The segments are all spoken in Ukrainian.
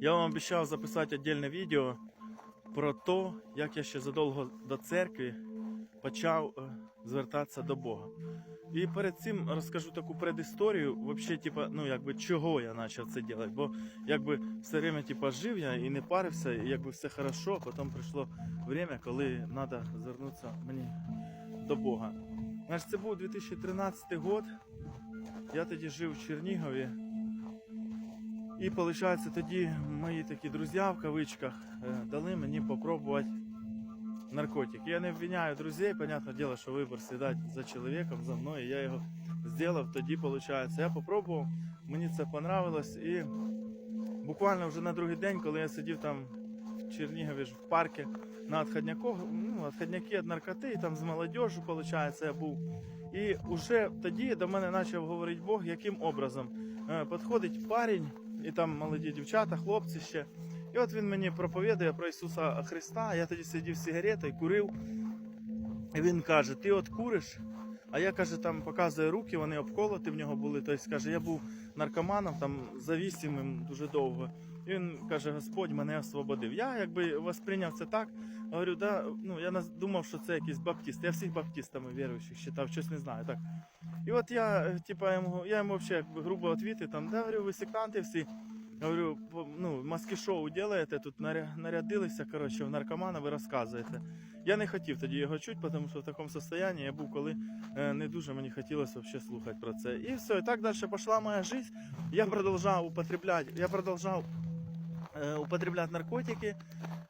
Я вам обіцяв записати віддільне відео про те, як я ще задовго до церкви почав е, звертатися до Бога. І перед цим розкажу таку предісторію, вообще, типа, ну якби чого я почав це робити. Бо якби все время типа, жив я і не парився, і якби все хорошо, потім прийшло время, коли треба звернутися мені до Бога. Значить, це був 2013 год. Я тоді жив в Чернігові. І виходить, тоді мої такі друзі в кавичках е, дали мені попробувати наркотик. Я не обвиняю друзей, понятне дело, що вибір сідати за чоловіком, за мною. Я його зробив, тоді виходить. Я попробував, мені це понравилось. І буквально вже на другий день, коли я сидів там в Чернігові ж в парку на отходняку, ну, отходняки від наркоти, і там з молодежю, виходить, я був. І вже тоді до мене почав говорити Бог, яким образом. Е, Підходить парень, і там молоді дівчата, хлопці ще. І от він мені проповідує про Ісуса Христа. Я тоді сидів сигаретою, курив. І він каже: Ти от куриш? А я каже, там показує руки, вони обколоти в нього були. Тобто, каже, я був наркоманом, там за завісимим дуже довго. І він каже, Господь мене освободив. Я якби восприйняв це так. Говорю, да, ну я думав, що це якийсь баптист. Я всіх баптистами віруючих вважав, щось не знаю. Так. І от я, е, типа, йому, я йому взагалі грубо відповів, там, да, говорю, ви сектанти всі. Говорю, ну, маски шоу делаєте, тут нарядилися, коротше, в наркомана ви розказуєте. Я не хотів тоді його чути, тому що в такому стані я був, коли е, не дуже мені хотілося взагалі слухати про це. І все, і так далі пішла моя життя. Я продовжав употребляти, я продовжав е, употребляти наркотики.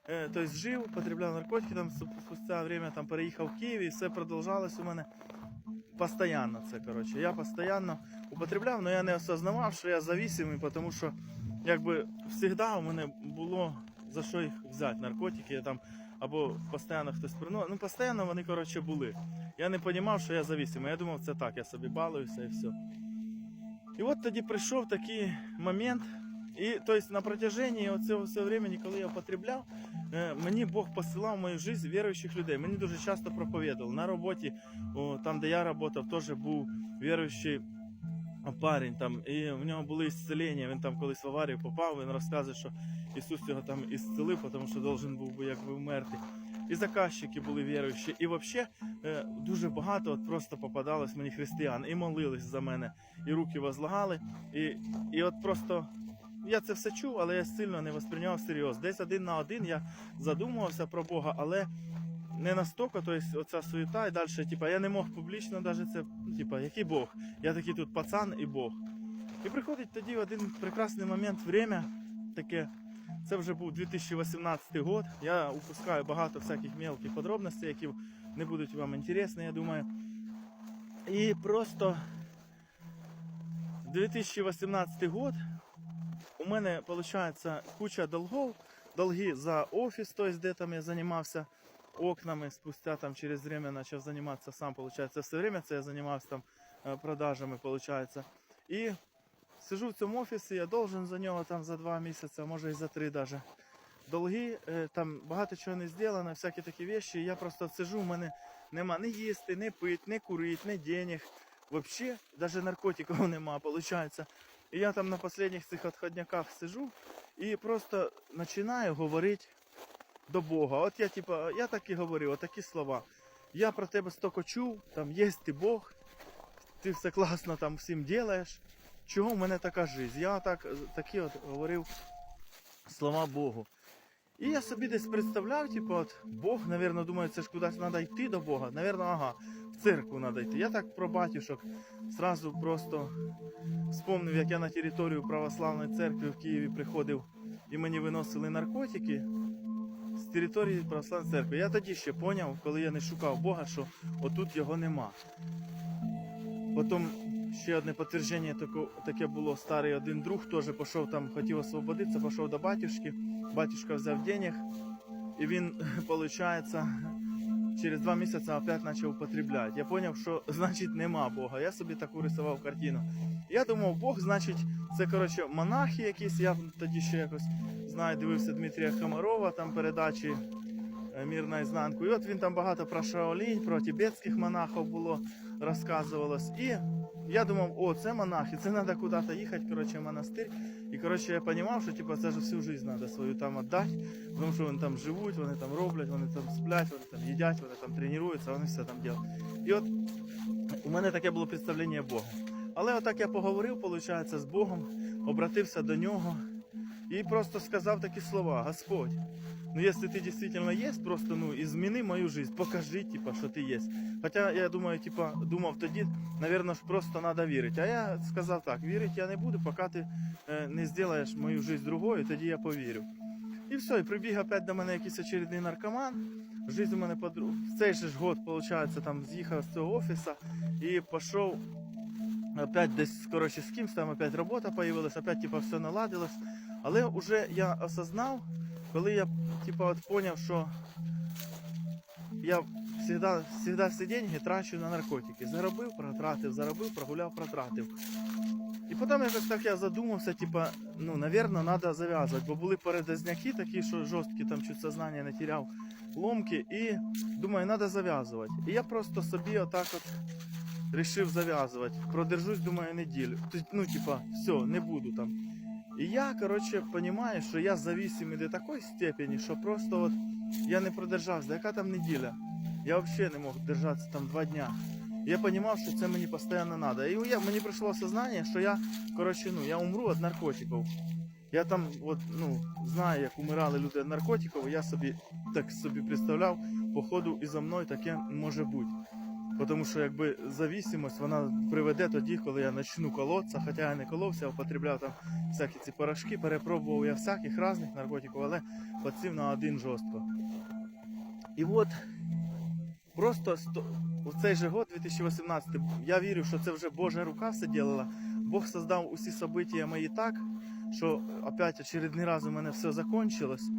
Е, тобто жив, употребляв наркотики, там спу- спустя время там переїхав в Київ і все продовжалось у мене постоянно це, коротше. Я постійно употребляв, але я не осознавав, що я зависимий, тому що якби завжди у мене було за що їх взяти, наркотики, я там або постійно хтось приносив. Ну, постійно вони, коротше, були. Я не розумів, що я зависимий. Я думав, це так, я собі балуюся і все. І от тоді прийшов такий момент. І тобто на протяжении цього всього времени, коли я употребляв, е, мені Бог посилав в мою життя віруючих людей. Мені дуже часто проповідував. На роботі, там, де я працював, теж був віруючий парень там, і в нього були ісцелення. Він там колись в аварію попав, він розказує, що Ісус його там ісцелив, тому що должен був би якби вмерти. І заказчики були віруючі. І взагалі е, дуже багато от просто попадалось мені християн і молились за мене, і руки возлагали. І, і от просто я це все чув, але я сильно не восприйняв серйозно. Десь один на один я задумувався про Бога, але не настільки, тобто оця суєта і далі, типа, я не мог публічно навіть це, типа, який Бог? Я такий тут пацан і Бог. І приходить тоді один прекрасний момент, время таке. Це вже був 2018 год. Я упускаю багато всяких мелких подробностей, які не будуть вам інтересні, я думаю. І просто 2018 год у мене виходить куча долгов, долги за офіс, тобто, де там я займався окнами, спустя там через время почав займатися сам, виходить, все время це я займався там е, продажами, виходить. І сижу в цьому офісі, я должен за нього там за два місяці, може і за три даже. Долги, е, там багато чого не зроблено, всякі такі речі. Я просто сижу, в мене нема ні їсти, ні пити, ні курити, ні денег. Вообще, даже наркотиків нема, виходить. І я там на останніх цих відходняках сижу і просто починаю говорити до Бога. От я, типа, я так і говорив, отакі слова. Я про тебе стільки чув, там є ти Бог, ти все класно там всім ділаєш. Чого в мене така життя? Я так, такі от говорив слова Богу. І я собі десь представляв, типу, от Бог, напевно, думаю, це ж кудись треба йти до Бога. Навірно, ага, в церкву треба йти. Я так про батюшок зразу просто вспомнив, як я на територію православної церкви в Києві приходив і мені виносили наркотики з території православної церкви. Я тоді ще поняв, коли я не шукав Бога, що отут його нема. Потім ще одне підтвердження таке було. Старий один друг теж пішов там, хотів освободитися, пішов до батюшки. Батюшка взяв денег, і він, виходить, через два місяці опять почав употребляти. Я зрозумів, що значить нема Бога. Я собі таку рисував картину. Я думав, Бог, значить, це коротше монахи якісь. Я тоді ще якось знаю, дивився Дмитрія Хамарова, там передачі е, Мір наізнанку. І от він там багато про Шаолінь, про тибетських монахів було розказувалось. І я думав, о, це монах, і це треба куди-то їхати, коротше, в монастир. І коротше, я розумів, що типу, це ж всю життя треба свою там віддати, тому що вони там живуть, вони там роблять, вони там сплять, вони там їдять, вони там тренуються, вони все там роблять. І от у мене таке було представлення Бога. Але отак я поговорив, виходить, з Богом, обратився до нього і просто сказав такі слова: Господь, ну якщо ти дійсно є, просто ну і зміни мою життя, покажи, типа, що ти є. Хоча я думаю, типа, думав тоді, напевно, ж просто треба вірити. А я сказав так: вірити я не буду, поки ти е, не зробиш мою життя другою, тоді я повірю. І все, і прибіг опять до мене якийсь очередний наркоман. Жизнь у мене подруг. В цей же ж год, виходить, там з'їхав з цього офісу і пішов опять десь коротше, з кимсь, там опять робота появилась, опять типа все наладилось. Але вже я осознав, коли я типа от поняв, що я всегда, всегда всі деньги трачу на наркотики. Заробив, протратив, заробив, прогуляв, протратив. І потім якось так я задумався, типа, ну, навірно, треба зав'язувати, бо були передозняки такі, що жорсткі, там чуть сознання не теряв, ломки, і думаю, треба зав'язувати. І я просто собі отак от рішив зав'язувати. Продержусь, думаю, неділю. Ну, типа, все, не буду там. І я, коротше, розумію, що я зависимий до такої степені, що просто от я не продержався. Яка там неділя? Я взагалі не мог держатися там два дня. Я розумів, що це мені постійно треба. І я, мені прийшло осознання, що я, коротше, ну, я умру від наркотиків. Я там, от, ну, знаю, як умирали люди від наркотиків, я собі так собі представляв, походу і за мною таке може бути. Тому що якби зависимость вона приведе тоді, коли я почну колотися, хоча я не коловся, а употребляв там всякі ці порошки, перепробував я всяких різних наркотиків, але подсів на один жорстко. І от просто сто- у цей же год, 2018, я вірю, що це вже Божа рука все ділила. Бог создав усі события мої так, що опять очередний раз у мене все закончилось.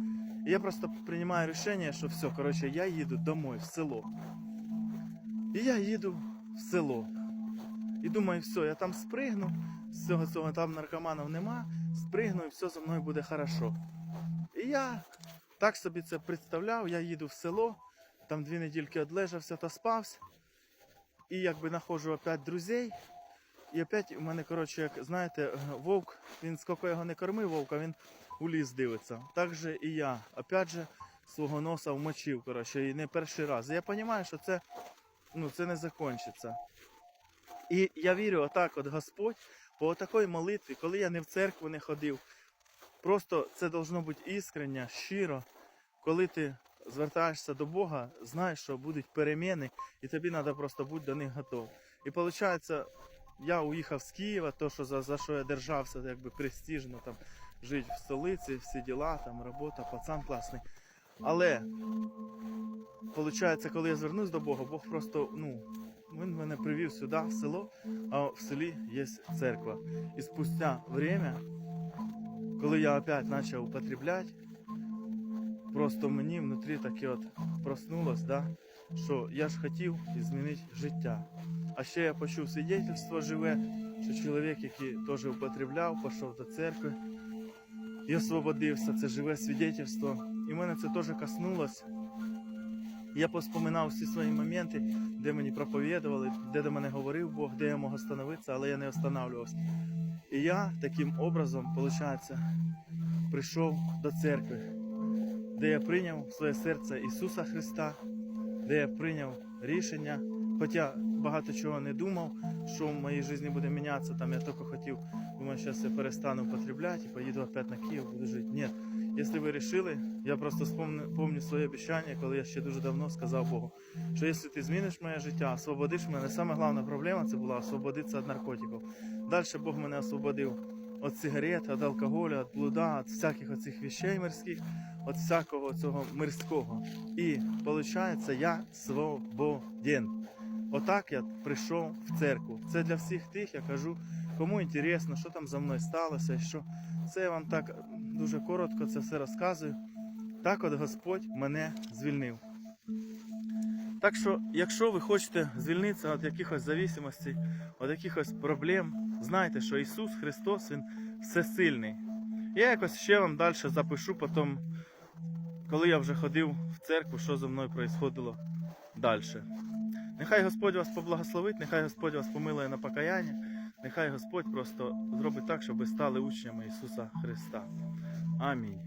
І я просто приймаю рішення, що все, коротше, я їду домой, в село. І я їду в село. І думаю, все, я там спригну, з цього цього там наркоманів нема, спригну і все зі мною буде хорошо. І я так собі це представляв, я їду в село, там дві недільки одлежався та спався. І якби знаходжу опять друзей. І опять у мене, коротше, як знаєте, вовк, він скільки його не кормив, вовка, він у ліс дивиться. Так же і я, опять же, свого носа вмочив, коротше, і не перший раз. І я розумію, що це, ну, це не закінчиться. І я вірю, отак, от Господь, по такій молитві, коли я не в церкву не ходив, просто це должно бути іскрення, щиро, коли ти звертаєшся до Бога, знаєш, що будуть переміни, і тобі треба просто бути до них готов. І виходить, я уїхав з Києва, то, що за, за що я держався, якби престижно там жити в столиці, всі діла, там робота, пацан класний. Але виходить, коли я звернусь до Бога, Бог просто, ну, він мене привів сюди, в село, а в селі є церква. І спустя время, коли я опять почав употреблять, просто мені внутрі таке от проснулось, да, що я ж хотів змінити життя. А ще я почув свідетельство живе, що чоловік, який теж употребляв, пішов до церкви і освободився. Це живе свідетельство. І мене це теж коснулось. Я поспоминав всі свої моменти, де мені проповідували, де до мене говорив Бог, де я мог остановитися, але я не останавливався. І я таким образом, виходить, прийшов до церкви, де я прийняв своє серце Ісуса Христа, де я прийняв рішення, хоча багато чого не думав, що в моїй житті буде мінятися. Там я тільки хотів, думаю, зараз я перестану употребляти і поїду опять на Київ, буду жити. Ні. Якщо ви вирішили, я просто помню своє обіцяння, коли я ще дуже давно сказав Богу, що якщо ти зміниш моє життя, освободиш мене, саме головна проблема це була освободитися від наркотиків. Далі Бог мене освободив від сигарет, від алкоголю, від блуда, від всяких оцих вещей мирських, від всякого цього мирського. І виходить, я свободен. Отак я прийшов в церкву. Це для всіх тих, я кажу, кому інтересно, що там за мною сталося, що це я вам так дуже коротко це все розказую. Так от Господь мене звільнив. Так що, якщо ви хочете звільнитися від якихось зависимостей, від якихось проблем, знайте, що Ісус Христос Він всесильний. Я якось ще вам далі запишу потім, коли я вже ходив в церкву, що зі мною відбувалося далі. Нехай Господь вас поблагословить, нехай Господь вас помилує на покаяння, нехай Господь просто зробить так, щоб ви стали учнями Ісуса Христа. Амінь.